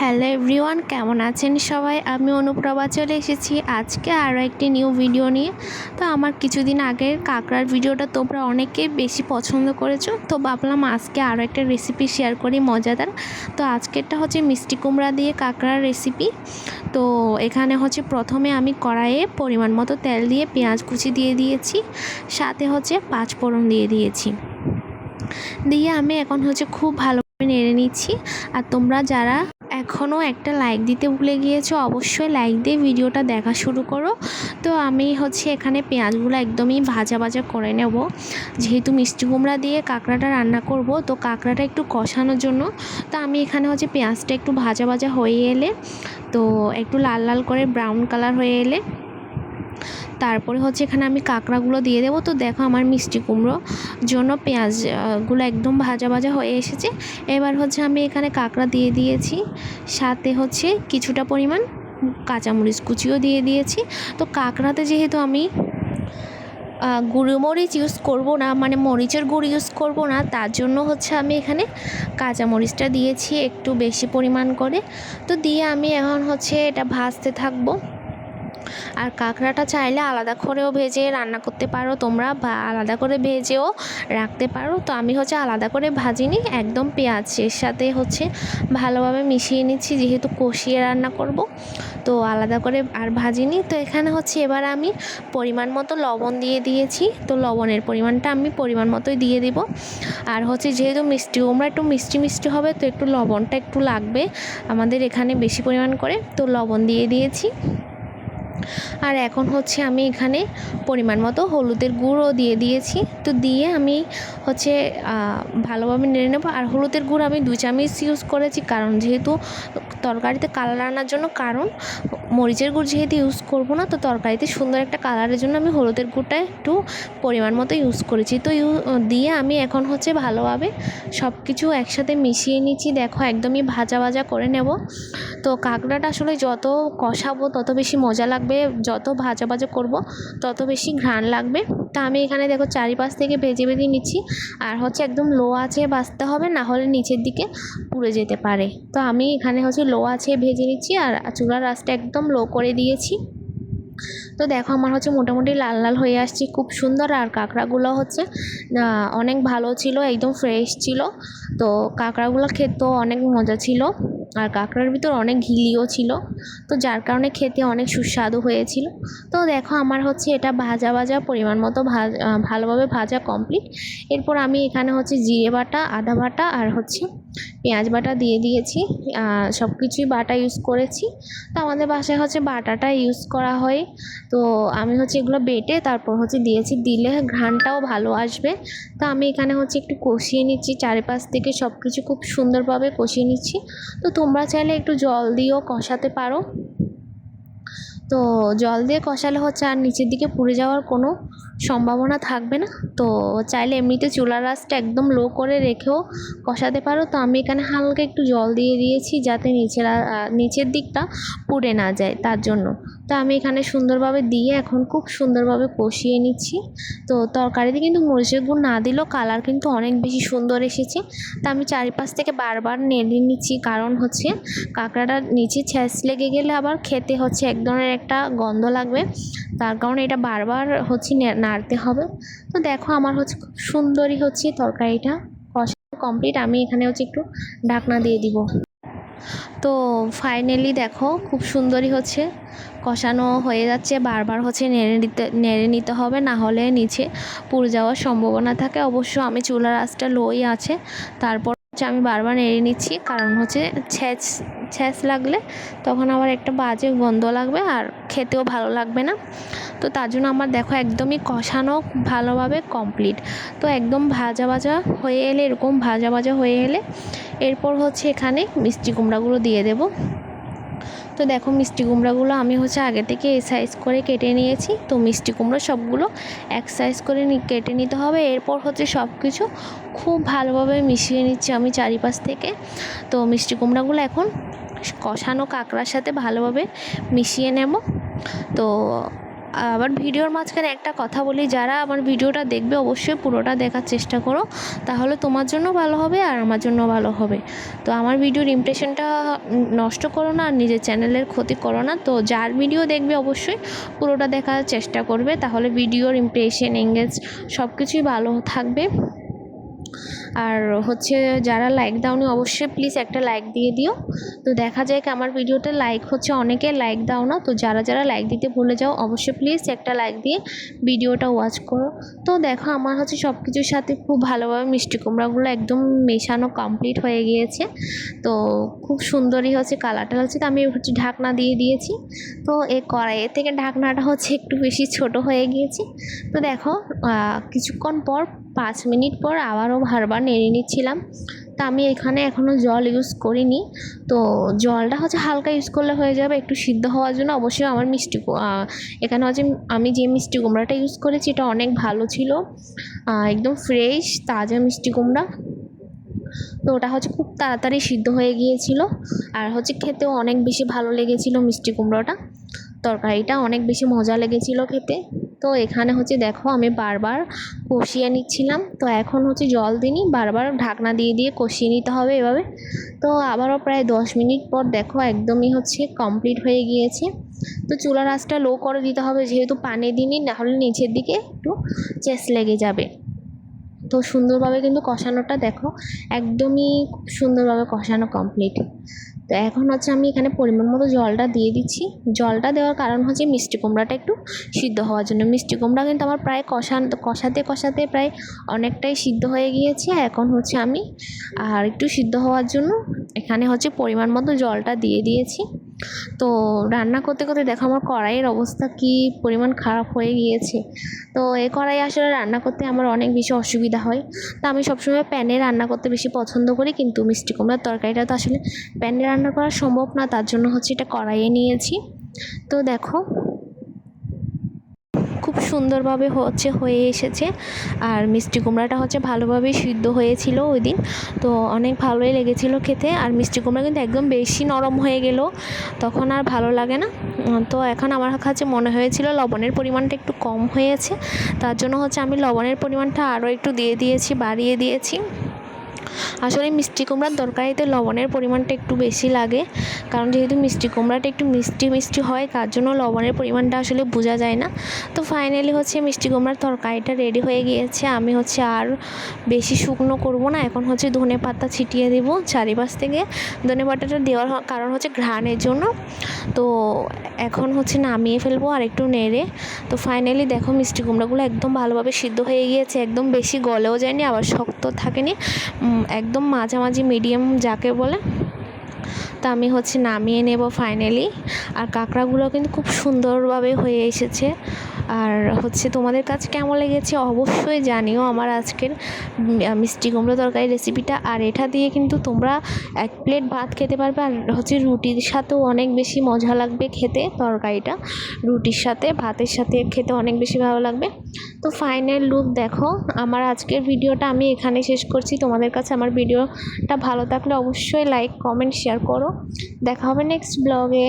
Hello everyone, কেমন আছেন সবাই? আমি অনুপ্রভা চলে এসেছি আজকে আরও একটি নিউ ভিডিও নিয়ে। তো আমার কিছুদিন আগের কাঁকড়ার ভিডিওটা তোমরা অনেকে বেশি পছন্দ করেছ, তো ভাবলাম আজকে আরও একটা রেসিপি শেয়ার করি মজাদার। তো আজকেরটা হচ্ছে মিষ্টি কুমড়া দিয়ে কাঁকড়ার রেসিপি তো এখানে হচ্ছে প্রথমে আমি কড়াইয়ে পরিমাণ মতো তেল দিয়ে পেঁয়াজ কুচি দিয়ে দিয়েছি, সাথে হচ্ছে পাঁচ ফোড়ন দিয়ে দিয়েছি। দিয়ে আমি এখন হচ্ছে খুব ভালো নেড়ে নিচ্ছি। আর তোমরা যারা এখনও একটা লাইক দিতে ভুলে গিয়েছো, অবশ্যই লাইক দিয়ে ভিডিওটা দেখা শুরু করো। তো আমি হচ্ছে এখানে পেঁয়াজগুলো একদমই ভাজা ভাজা করে নেব। যেহেতু মিষ্টি কুমড়া দিয়ে কাঁকড়াটা রান্না করব, তো কাঁকড়াটা একটু কষানোর জন্য। তো আমি এখানে হচ্ছে পেঁয়াজটা একটু ভাজা ভাজা হয়ে এলে, তো একটু লাল লাল করে ব্রাউন কালার হয়ে এলে তারপরে হচ্ছে এখানে আমি কাঁকড়াগুলো দিয়ে দেবো। তো দেখো আমার মিষ্টি কুমড়ো জন্য পেঁয়াজগুলো একদম ভাজা ভাজা হয়ে এসেছে। এবার হচ্ছে আমি এখানে কাঁকড়া দিয়ে দিয়েছি। সাথে হচ্ছে কিছুটা পরিমাণ কাঁচামরিচ কুচিও দিয়ে দিয়েছি। তো কাঁকড়াতে যেহেতু আমি মরিচ ইউজ করব না মানে মরিচের গুঁড়ো ইউজ করব না, তার জন্য হচ্ছে আমি এখানে কাঁচামরিচটা দিয়েছি একটু বেশি পরিমাণ করে। তো দিয়ে আমি এখন হচ্ছে এটা ভাজতে থাকব। আর কাঁকড়াটা চাইলে আলাদা করেও ভেজে রান্না করতে পারো তোমরা বা আলাদা করে ভেজেও রাখতে পারো। তো আমি হচ্ছে আলাদা করে ভাজিনি, একদম পেঁয়াজের সাথে হচ্ছে ভালোভাবে মিশিয়ে নিচ্ছি যেহেতু কষিয়ে রান্না করব। তো আলাদা করে আর ভাজিনি। তো এখানে হচ্ছে এবার আমি পরিমাণ মতো লবণ দিয়ে দিয়েছি। তো লবণের পরিমাণটা আমি পরিমাণ মতোই দিয়ে দিব। আর হচ্ছে যেহেতু মিষ্টি, ওমরা একটু মিষ্টি মিষ্টি হবে তো একটু লবণটা একটু লাগবে আমাদের এখানে বেশি পরিমাণ করে। তো লবণ দিয়ে দিয়েছি। আর এখন হচ্ছে আমি এখানে পরিমাণ মতো হলুদের গুঁড়ো দিয়ে দিয়েছি। তো দিয়ে আমি হচ্ছে ভালোভাবে নেড়ে নেব। আর হলুদের গুঁড়ো আমি দু চামচ ইউজ করেছি কারণ যেহেতু তরকারিতে কালার আনার জন্য, কারণ মরিচের গুড় যেহেতু ইউজ করব না, তো তরকারিতে সুন্দর একটা কালারের জন্য আমি হলুদের গুঁড়টা একটু পরিমাণ মতো ইউজ করেছি। তো ইউ, দিয়ে আমি এখন হচ্ছে ভালোভাবে সব কিছু একসাথে মিশিয়ে নিচ্ছি। দেখো একদমই ভাজা ভাজা করে নেব। তো কাঁকড়াটা আসলে যত কষাবো, তত বেশি মজা লাগবে। যত ভাজা ভাজা করব, তত বেশি ঘ্রাণ লাগবে। তা আমি এখানে দেখো চারিপাশ থেকে ভেজে ভেজে নিচ্ছি। আর হচ্ছে একদম লো আছে বাঁচতে হবে, না হলে নিচের দিকে পুড়ে যেতে পারে। তো আমি এখানে হচ্ছে লো আছে ভেজে নিচ্ছি আর চুলার রাসটা একদম লো করে দিয়েছি। তো দেখো আমার হচ্ছে মোটামুটি লাল লাল হয়ে আসছে, খুব সুন্দর। আর কাঁকড়াগুলো হচ্ছে অনেক ভালো ছিল, একদম ফ্রেশ ছিল। তো কাঁকড়াগুলো খেতেও অনেক মজা ছিল। আর কাঁকড়ার ভিতর অনেক ঘিলিও ছিল। তো যার কারণে খেতে অনেক সুস্বাদু হয়েছিল। তো দেখো, আমার হচ্ছে এটা ভাজা ভাজা পরিমাণ মতো ভাজা ভালোভাবে ভাজা কমপ্লিট এরপর আমি এখানে হচ্ছে জিরে বাটা, আদা বাটা আর হচ্ছে পেঁয়াজ বাটা দিয়ে দিয়েছি। সব কিছুই বাটা ইউজ করেছি। তো আমাদের বাসায় হচ্ছে বাটাটা ইউজ করা হয়। তো আমি হচ্ছে এগুলো বেটে তারপর হচ্ছে দিয়েছি। দিলে ঘ্রাণটাও ভালো আসবে। তো আমি এখানে হচ্ছে একটু কষিয়ে নিচ্ছি। চারিপাশ থেকে সব কিছু খুব সুন্দরভাবে কষিয়ে নিচ্ছি। তো তোমরা চাইলে একটু জল দিয়েও কষাতে পারো। তো জল দিয়ে কষালে হচ্ছে আর নিচের দিকে পুড়ে যাওয়ার কোনো সম্ভাবনা থাকবে না। তো চাইলে এমনিতে চুলার আঁচটা একদম লো করে রেখেও কষাতে পারো। তো আমি এখানে হালকা একটু জল দিয়ে দিয়েছি যাতে নিচের নিচের দিকটা পুড়ে না যায় তার জন্য। তো আমি এখানে সুন্দরভাবে দিয়ে এখন খুব সুন্দরভাবে কষিয়ে নিচ্ছি। তো তরকারিতে কিন্তু মরিচের গুঁড় না দিলেও কালার কিন্তু অনেক বেশি সুন্দর এসেছে। তা আমি চারিপাশ থেকে বারবার নেড়ে নিচ্ছি। কারণ হচ্ছে কাঁকড়াটা নিচে ছ্যাঁচ লেগে গেলে আবার খেতে হচ্ছে এক ধরনের একটা গন্ধ লাগবে। তার কারণে এটা বারবার হচ্ছে নাড়তে হবে। তো দেখো আমার হচ্ছে খুব সুন্দরই হচ্ছে তরকারিটা। কষা কমপ্লিট আমি এখানে হচ্ছে একটু ঢাকনা দিয়ে দিব। তো ফাইনালি দেখো খুব সুন্দরই হচ্ছে। কষানো হয়ে যাচ্ছে, বারবার হচ্ছে নেড়ে নিতে নেড়ে নিতে হবে, না হলে নিচে পুড়ে যাওয়ার সম্ভাবনা থাকে। অবশ্য আমি চুলার আঁচটা লোই আছে, তারপর হচ্ছে আমি বারবার নেড়ে নিচ্ছি, কারণ হচ্ছে ছ্যাঁচ ছ্যাঁচ লাগলে তখন আবার একটা বাজে গন্ধ লাগবে আর খেতেও ভালো লাগবে না। তো তার জন্য আমার দেখো একদমই কষানো ভালোভাবে কমপ্লিট তো একদম ভাজা ভাজা হয়ে এলে, এরকম ভাজা ভাজা হয়ে এলে এরপর হচ্ছে এখানে মিষ্টি কুমড়াগুলো দিয়ে দেবো। তো দেখো মিষ্টি কুমড়াগুলো আমি হচ্ছে আগে থেকে এই সাইজ করে কেটে নিয়েছি। তো মিষ্টি কুমড়ো সবগুলো এক সাইজ করে কেটে নিতে হবে। এরপর হচ্ছে সব কিছু খুব ভালোভাবে মিশিয়ে নিচ্ছি আমি চারিপাশ থেকে। তো মিষ্টি কুমড়াগুলো এখন কষানো কাঁকড়ার সাথে ভালোভাবে মিশিয়ে নেব। তো, আবার ভিডিওর মাঝখানে একটা কথা বলি, যারা আমার ভিডিওটা দেখবে অবশ্যই পুরোটা দেখার চেষ্টা করো। তাহলে তোমার জন্য ভালো হবে আর আমার জন্য ভালো হবে। তো আমার ভিডিওর ইমপ্রেশনটা নষ্ট করো না আর নিজের চ্যানেলের ক্ষতি করো না। তো যার ভিডিও দেখবে অবশ্যই পুরোটা দেখার চেষ্টা করবে। তাহলে ভিডিওর ইমপ্রেশন এঙ্গেজ সব কিছুই ভালো থাকবে। আর হচ্ছে যারা লাইক দাওনি অবশ্যই প্লিজ একটা লাইক দিয়ে দিও। তো দেখা যায় কি আমার ভিডিওতে লাইক হচ্ছে অনেকে লাইক দাও না, তো যারা যারা লাইক দিতে ভুলে যাও অবশ্যই প্লিজ একটা লাইক দিয়ে ভিডিওটা ওয়াচ করো। তো দেখো আমার হচ্ছে সব কিছুর সাথে খুব ভালোভাবে মিষ্টি কুমড়াগুলো একদম মেশানো কমপ্লিট হয়ে গিয়েছে। তো খুব সুন্দরই হচ্ছে কালারটা হচ্ছে তো আমি হচ্ছে ঢাকনা দিয়ে দিয়েছি। তো এই কড়াইয়ের থেকে ঢাকনাটা হচ্ছে একটু বেশি ছোট হয়ে গিয়েছে। তো দেখো কিছুক্ষণ পর, পাঁচ মিনিট পর আবারও বারবার নেড়ে নিচ্ছিলাম। তা আমি এখানে এখনও জল ইউজ করিনি। তো জলটা হচ্ছে হালকা ইউজ করলে হয়ে যাবে। একটু সিদ্ধ হওয়ার জন্য অবশ্যই আমার মিষ্টি এখানে হচ্ছে আমি যে মিষ্টি কুমড়াটা ইউজ করেছি, এটা অনেক ভালো ছিল। একদম ফ্রেশ তাজা মিষ্টি কুমড়া। তো ওটা হচ্ছে খুব তাড়াতাড়ি সিদ্ধ হয়ে গিয়েছিল। আর হচ্ছে খেতেও অনেক বেশি ভালো লেগেছিল মিষ্টি কুমড়োটা। তরকারিটা অনেক বেশি মজা লেগেছিল খেতে। তো এখানে হচ্ছে দেখো আমি বারবার কষিয়ে নিচ্ছিলাম। তো এখন হচ্ছে জল দিইনি, বারবার ঢাকনা দিয়ে দিয়ে কষিয়ে নিতে হবে এভাবে। তো আবারও প্রায় দশ মিনিট পর দেখো একদমই হচ্ছে কমপ্লিট হয়ে গিয়েছে। তো চুলার আঁচটা লো করে দিতে হবে, যেহেতু পানি দিইনি, নাহলে নিচের দিকে একটু চেস লেগে যাবে। তো সুন্দরভাবে কিন্তু কষানোটা দেখো, একদমই সুন্দরভাবে কষানো কমপ্লিট তো এখন হচ্ছে আমি এখানে পরিমাণ মতো জলটা দিয়ে দিচ্ছি। জলটা দেওয়ার কারণ হচ্ছে মিষ্টি কুমড়াটা একটু সিদ্ধ হওয়ার জন্য। মিষ্টি কুমড়া কিন্তু আমার প্রায় কষান, কষাতে কষাতে প্রায় অনেকটাই সিদ্ধ হয়ে গিয়েছে। এখন হচ্ছে আমি আর একটু সিদ্ধ হওয়ার জন্য এখানে হচ্ছে পরিমাণ মতো জলটা দিয়ে দিয়েছি। তো রান্না করতে করতে দেখো আমার কড়াইয়ের অবস্থা কি পরিমাণ খারাপ হয়ে গিয়েছে। তো এই কড়াই আসলে রান্না করতে আমার অনেক বেশি অসুবিধা হয়। তো আমি সবসময় প্যানে রান্না করতে বেশি পছন্দ করি, কিন্তু মিষ্টি কুমড়ার তরকারিটা তো আসলে প্যানে রান্না করা সম্ভব না, তার জন্য হচ্ছে এটা কড়াইয়ে নিয়েছি। তো দেখো সুন্দরভাবে হচ্ছে হয়ে এসেছে। আর মিষ্টি কুমড়াটা হচ্ছে ভালোভাবে সিদ্ধ হয়েছিল ওই দিন তো অনেক ভালোই লেগেছিল খেতে। আর মিষ্টি কুমড়া কিন্তু একদম বেশি নরম হয়ে গেল। তখন আর ভালো লাগে না। তো এখন আমার কাছে মনে হয়েছিল লবণের পরিমাণটা একটু কম হয়েছে। তার জন্য হচ্ছে আমি লবণের পরিমাণটা আরও একটু দিয়ে দিয়েছি, বাড়িয়ে দিয়েছি। আসলে মিষ্টি কুমড়ার তরকারিতে লবণের পরিমাণটা একটু বেশি লাগে, কারণ যেহেতু মিষ্টি কুমড়াটা একটু মিষ্টি মিষ্টি হয়, তার জন্য লবণের পরিমাণটা আসলে বোঝা যায় না। তো ফাইনালি হচ্ছে মিষ্টি কুমড়ার তরকারিটা রেডি হয়ে গিয়েছে। আমি হচ্ছে আর বেশি শুকনো করব না, এখন হচ্ছে ধনে পাতা ছিটিয়ে দেবো চারিপাশ থেকে। ধনে পাতাটা দেওয়ার কারণ হচ্ছে ঘ্রাণের জন্য। তো এখন হচ্ছে নামিয়ে ফেলব আর একটু নেড়ে। তো ফাইনালি দেখো মিষ্টি কুমড়াগুলো একদম ভালোভাবে সিদ্ধ হয়ে গিয়েছে, একদম বেশি গলেও যায়নি, আবার শক্ত থাকেনি। একদম মাঝামাঝি মিডিয়াম যাকে বলে, তা আমি হচ্ছে নামিয়ে নেব ফাইনালি আর কাঁকড়াগুলো কিন্তু খুব সুন্দরভাবে হয়ে এসেছে। আর হচ্ছে তোমাদের কাছে কেমন লেগেছে অবশ্যই জানিও আমার আজকের মিষ্টি কুমড়ো তরকারি রেসিপিটা আর এটা দিয়ে কিন্তু তোমরা এক প্লেট ভাত খেতে পারবে আর হচ্ছে রুটির সাথেও অনেক বেশি মজা লাগবে খেতে তরকারিটা। রুটির সাথে, ভাতের সাথে খেতে অনেক বেশি ভালো লাগবে। তো ফাইনাল লুক দেখো, আমার আজকের ভিডিওটা আমি এখানে শেষ করছি। তোমাদের কাছে আমার ভিডিওটা ভালো থাকলে অবশ্যই লাইক কমেন্ট শেয়ার করো। দেখা হবে নেক্সট ব্লগে